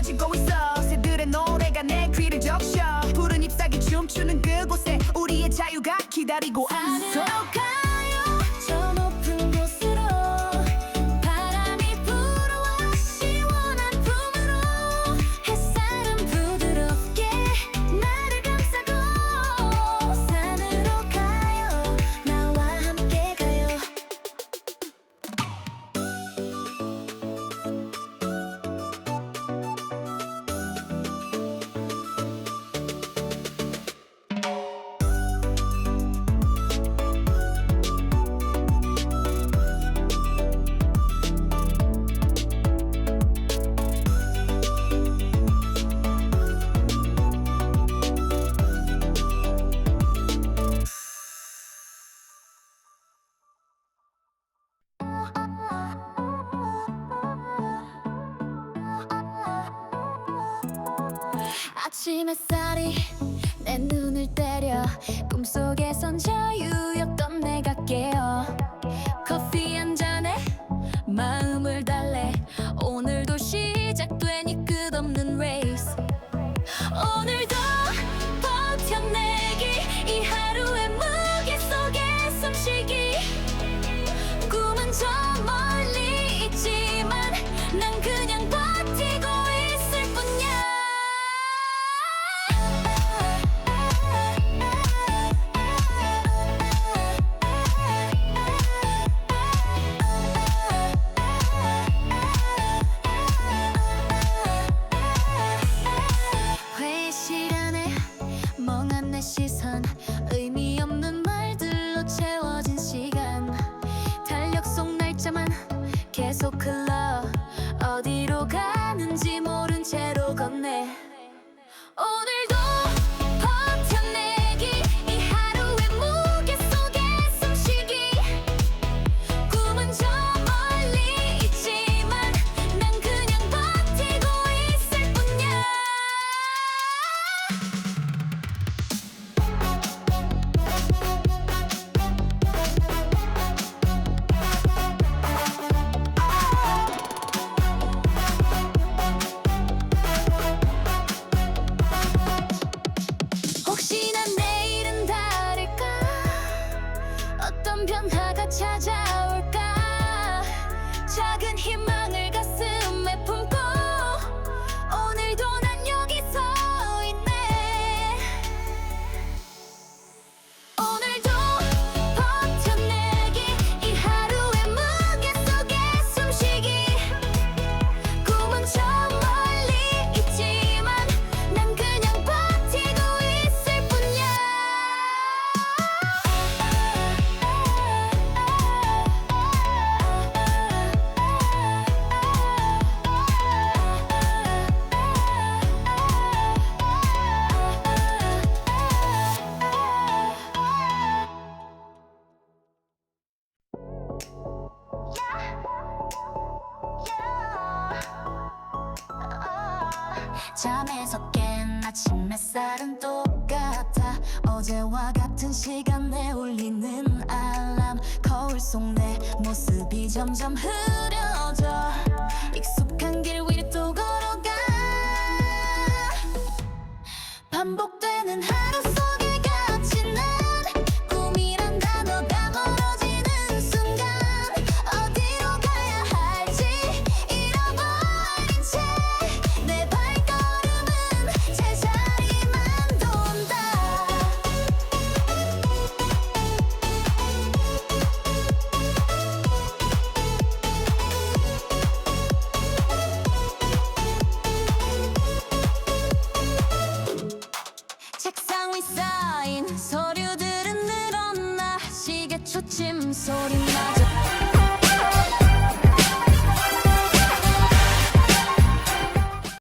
퍼지고 있어. 새들의 노래가 내 귀를 적셔. 푸른 잎사귀 춤추는 그곳에 우리의 자유가 기다리고 있어. 아침 햇살이 sen 의미 없는 찾아올까? 작은 힘 잠에서 깬 아침 햇살은 똑같아. 어제와 같은 시간에 울리는 알람. 거울 속 내 모습이 점점 흐려져. 익숙한 길 위로 또 걸어가. 반복돼. 거의 쌓인 서류들은 늘어나 시계초침 소리마저